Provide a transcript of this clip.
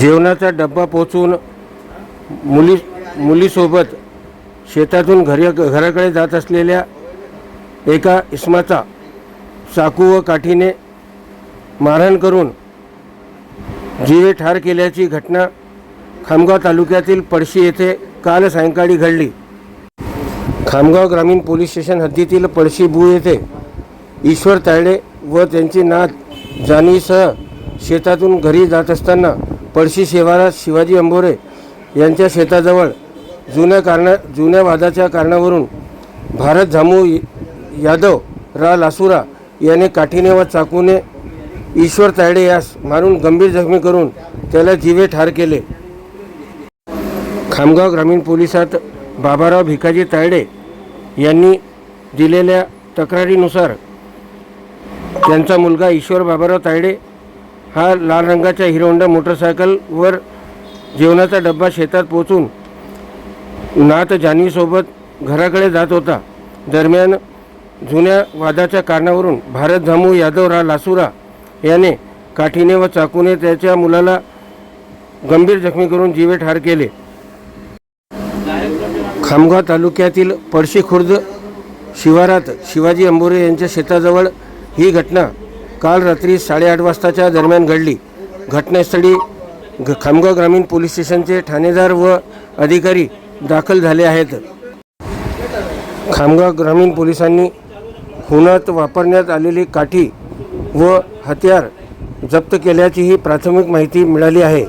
जेवणाचा डब्बा पोचवून मुली मुलीसोबत शेतातून घरी घराकडे जात असलेल्या एका इसमाचा चाकू व काठीने मारहाण करून जीवे ठार केल्याची घटना खामगाव तालुक्यातील पळशी येथे काल सायंकाळी घडली. खामगाव ग्रामीण पोलीस स्टेशन हद्दीतील पळशी बू येथे ईश्वर तायडे व त्यांची नात जानीसह शेतातून घरी जात असताना पळशी शेवारात शिवाजी अंबोरे यांच्या शेताजवळ जुन्या कारणा जुन्या वादाच्या कारणावरून भारत झामू यादव रा लासुरा याने काठीने व चाकूने ईश्वर तायडे यास मारून गंभीर जखमी करून त्याला जीवे ठार केले. खामगाव ग्रामीण पोलिसात बाबाराव भिकाजी तायडे यांनी दिलेल्या तक्रारीनुसार त्यांचा मुलगा ईश्वर बाबाराव तायडे हा लाल रंगाच्या हिरोहोंडा मोटरसायकलवर जेवणाचा डब्बा शेतात पोचून नात जान्हवीसोबत घराकडे जात होता. दरम्यान जुन्या वादाच्या कारणावरून भारत धामू यादवराव लासुरा याने काठीने व चाकूने त्याच्या मुलाला गंभीर जखमी करून जीवे ठार केले. खामगाव तालुक्यातील पळशी खुर्द शिवारात शिवाजी अंबोरे यांच्या शेताजवळ ही घटना काल रात्री साडेआठ वाजताच्या दरम्यान घडली. घटनास्थळी ग खामगाव ग्रामीण पोलीस स्टेशनचे ठाणेदार व अधिकारी दाखल झाले आहेत. खामगाव ग्रामीण पोलिसांनी खुनात वापरण्यात आलेली काठी व हत्यार जप्त केल्याचीही प्राथमिक माहिती मिळाली आहे.